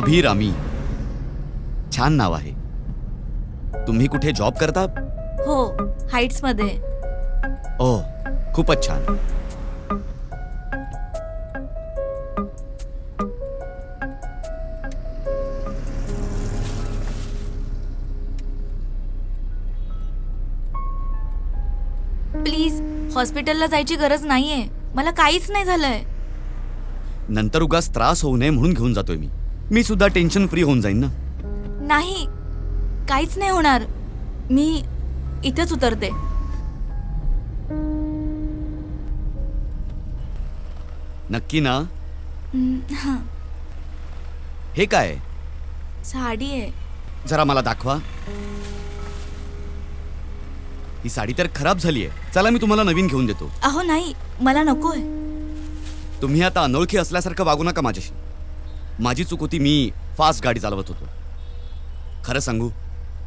अभिरामी छान नाव आहे. तुम्ही कुठे जॉब करता? हो हाइट्समध्ये ओ खूपच छान. प्लीज हॉस्पिटलला जायची गरज नाहीये. मला काहीच नाही झालंय. नंतर उगाच त्रास होऊ नये म्हणून घेऊन जातोय मी. मी सुद्धा टेन्शन फ्री होऊन जाईन ना. नाही काहीच नाही होणार. मी इथेच उतरते. नक्की ना? हम्म, हा. हे काय? साडी आहे. जरा मला दाखवा. ही साडी तर खराब झाली आहे चला मी तुम्हाला नवीन घेऊन देतो. अहो नाही मला नकोय. तुम्ही आता अनोळखी असल्यासारखं वागू नका माझ्याशी. माझी चूक होती मी फास्ट गाडी चालवत होतो. खरं सांगू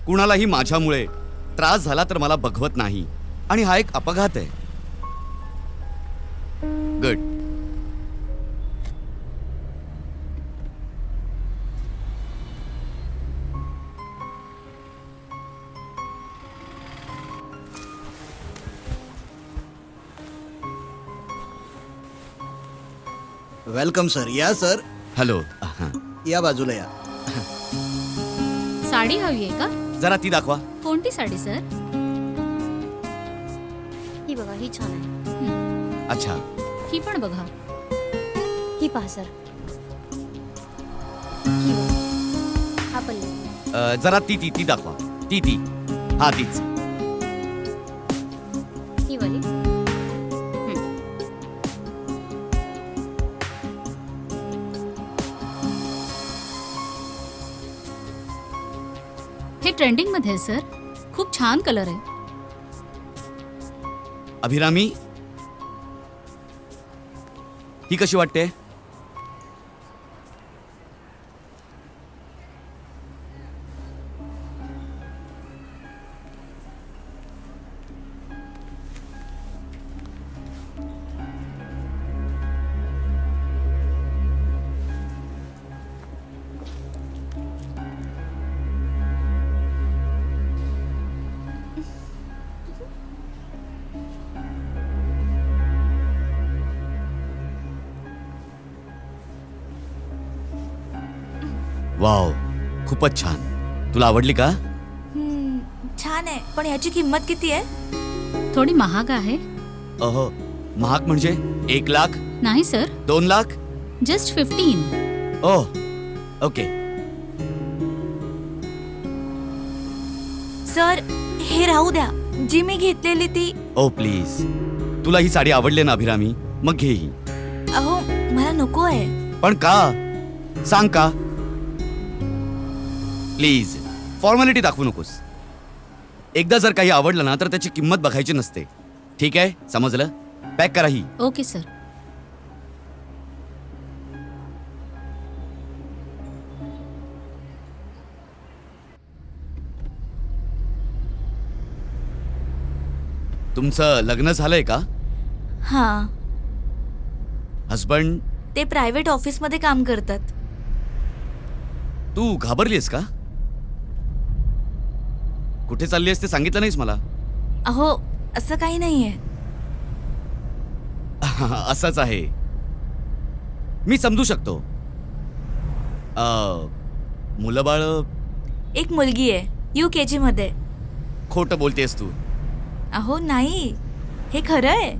कुणालाही माझ्यामुळे त्रास झाला तर मला बघवत नाही. आणि हा एक अपघात आहे. गुड वेलकम सर या सर हॅलो. या बाजूला या. साडी हवी आहे का? जरा ती दाखवा. कोणती साडी सर? ही बघा ही छान आहे. अच्छा. ही पण बघा. ही पहा सर. ही बघा. हा पल्लू अ, जरा ती ती ती दाखवा. ती ती. हा तीच. ही वाली. ट्रेंडिंगमध्ये ट्रेंडिंगमध्ये आहे सर खूप छान कलर आहे. अभिरामी ही कशी वाटते? वाव खूपच छान. तुला आवडली का? हम्म, छान आहे. पण याची किंमत किती आहे? थोडी महाग आहे. अहो महाग म्हणजे एक लाख? नाही सर. दोन lakh? Just fifteen. Oh okay. Sir हे राहू द्या. जी मी घेतलेली ती ओ प्लीज. तुला ही साडी आवडली ना अभिरामी? मग घे ही. अहो मला नको आहे. पण का? सांग का? प्लीज फॉर्मॅलिटी दाखवू नकोस. एकदा जर काही आवडलं ना तर त्याची किंमत बघायची नसते. ठीक आहे? समजलं? पॅक करा ही. ओके सर तुमचं लग्न झालंय का? हा. हस्बंड ते प्रायव्हेट ऑफिसमध्ये काम करतात. तू घाबरलीस का? कुठे चालली आहेस ते सांगितलं नाहीस मला? अहो असं काही नाहीये. असंच आहे. मी समजू शकतो. अ, मुलं बाळ एक मुलगी आहे यू के जी मध्ये. खोटं बोलतेस तू. अहो नाही. हे खरं आहे.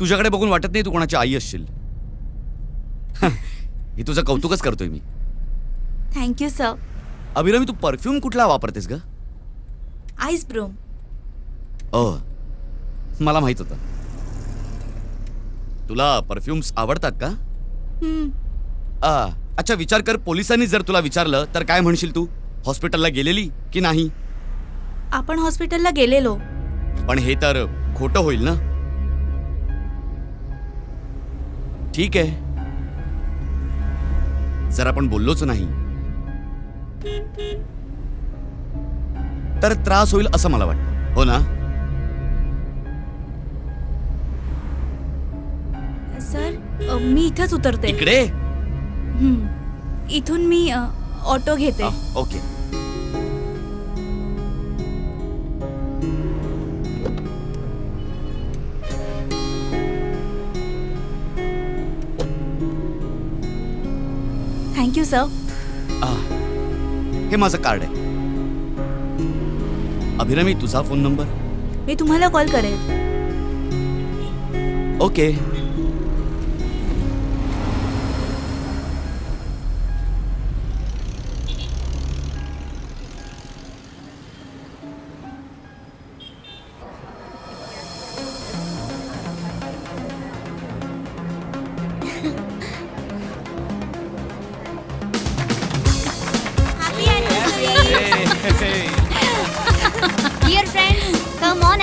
तुझ्याकडे बघून वाटत नाही तू कोणाची आई असशील. हे तुझं कौतुकच करतोय मी. थँक्यू सर अभिरामी तू परफ्यूम कुठला वापरतेस ग? आईस ब्रोम. ओ मला माहीत होतं. तुला परफ्युम्स आवडतात का? आ, अच्छा विचार कर पोलिसांनी जर तुला विचारलं तर काय म्हणशील तू? हॉस्पिटलला गेलेली की नाही? आपण हॉस्पिटलला गेलेलो. पण हे तर खोटं होईल ना? ठीक आहे. जर आपण बोललोच नाही. तर त्रास होईल असं मला वाटतं. हो ना? सर अ, मी इथंच उतरते. इकडे. इथून मी अ, ऑटो घेते. ओके. थँक्यू सर आ, हे माझं कार्ड आहे. अभिरामी तुझा फोन नंबर मी तुम्हाला कॉल करेल. Okay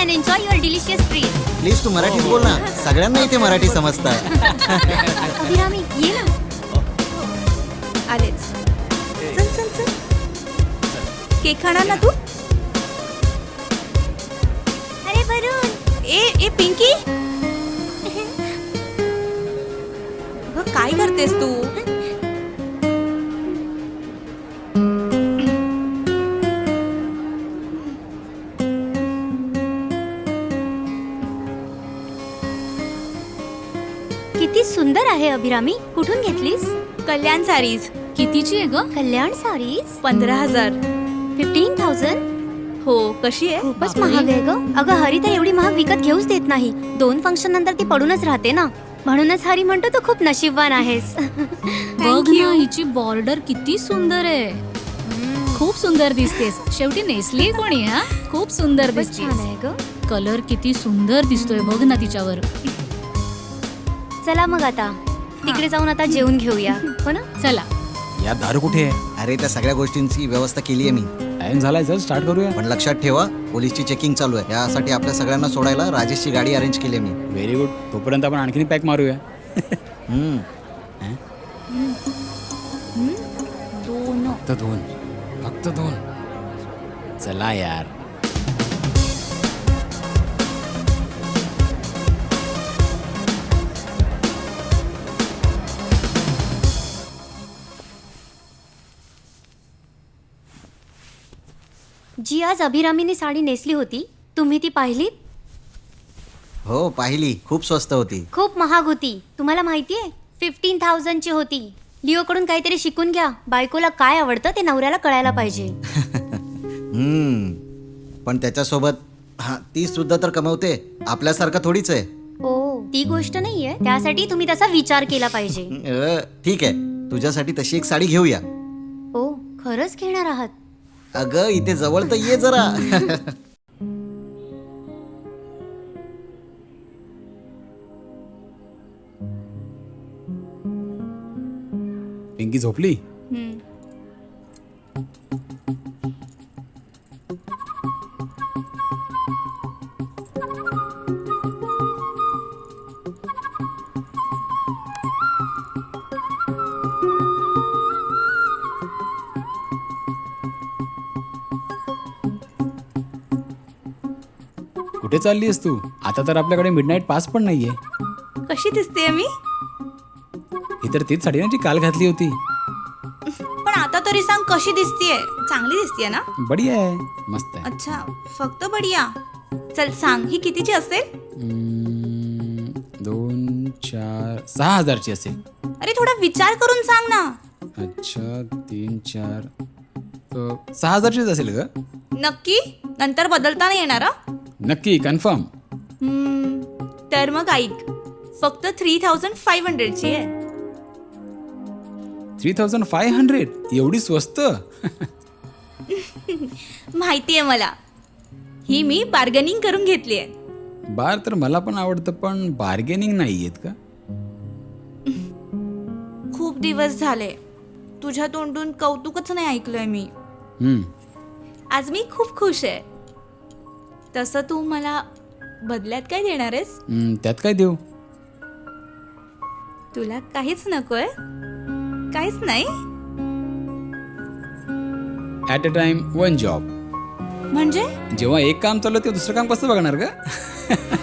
and enjoy your delicious treat please तू मराठीत बोल ना. सगळ्यांना इथे मराठी समजताय. अभिरामी ये ना. आलेच. चल चल चल. केक खाणार ना तू? अरे वरुण. ए ए पिंकी. अगं, काय करतेस तू? अभिरामी कुठून घेतलीस? कल्याण सारीज. कितीची आहे ग? कल्याण साडीज पंधरा हजार. फिफ्टीन थाउजंड हो कशी आहे? खूपच महाग आहे ग. अगं हरी तर एवढी महाग विकत घेऊच देत नाही. दोन फंक्शन नंतर ती पडूनच राहते ना. म्हणूनच हरी म्हणतो तू खूप नशीबवान आहेस. बघ ना हिची बॉर्डर किती सुंदर आहे. खूप सुंदर दिसतेस. शेवटी नेसली कोणी हा? खूप सुंदर खूपच छान दिसतेस आहे ग. कलर किती सुंदर दिसतोय बघ ना तिच्यावर. चला मग आता. तिकडे जाऊन आता जेवून घेऊया. हो ना? चला. या दारू कुठे आहे? अरे त्या सगळ्या गोष्टींची व्यवस्था केली आहे मी. टाइम झालाय चल स्टार्ट करूया. पण लक्षात ठेवा पोलीसची चेकिंग चालू आहे. यासाठी आपल्या सगळ्यांना सोडायला राजेशची गाडी अरेंज केली आहे मी. व्हेरी गुड तोपर्यंत आपण आणखीन पॅक मारूया. हम्म. दोन. फक्त दोन. चला यार. जी आज अभिरामीने साडी नेसली होती तुम्ही ती पाहिली? हो पाहिली. खूप स्वस्त होती. खूप महाग होती. तुम्हाला माहितीये फिफ्टीन थाउजंडची होती. लिओकडून काहीतरी शिकून घ्या. बायकोला काय आवडतं ते नवऱ्याला कळायला पाहिजे. हम्म. पण त्याच्यासोबत हा ती सुद्धा तर कमवते. आपल्यासारखं थोडीच आहे. ओ ती गोष्ट नाहीये. त्यासाठी तुम्ही तसा विचार केला पाहिजे. अ, ठीक आहे. तुझ्यासाठी तशी एक साडी घेऊया. ओ खरंच घेणार आहात. अगं इथे जवळ तर ये जरा. पिंकी झोपली? कुठे चाललीस तू. आता तर आपल्याकडे मिडनाईट पास पण नाहीये. कशी दिसते मी? ही तर तीच साडी ना जी काल घातली होती. पण आता तरी सांग कशी दिसतीये? चांगली दिसतीये ना? बढिया आहे. मस्त आहे. अच्छा फक्त बढिया. चल सांग. ही कितीची असेल? हम्म, दोन चार सहा हजारची असेल. अरे थोडा विचार करून सांग ना. अच्छा तीन चार अ, सहा हजारचीच असेल ग. नक्की? नंतर बदलता नाही येणार हं? नक्की कन्फर्म हम्म, तर मग ऐक. फक्त थ्री थाउजंड फाईव्ह हंड्रेडची आहे. थ्री थाउजंड फाय हंड्रेड एवढी स्वस्त माहितीये मला. ही मी बार्गनिंग करून घेतली आहे. बार तर मला पण आवडतं पण बार्गेनिंग नाही आहेत का? खूप दिवस झाले. तुझ्या तोंडून कौतुकच नाही ऐकलंय मी. हम्म, आज मी खूप खुश आहे. तसं तू मला बदल्यात काय देणार आहेस? हम्म, त्यात काय देऊ? तुला काहीच नकोय काहीच नाही? At a time one job म्हणजे? जेव्हा एक काम चाललं ते दुसरं काम कसं बघणार का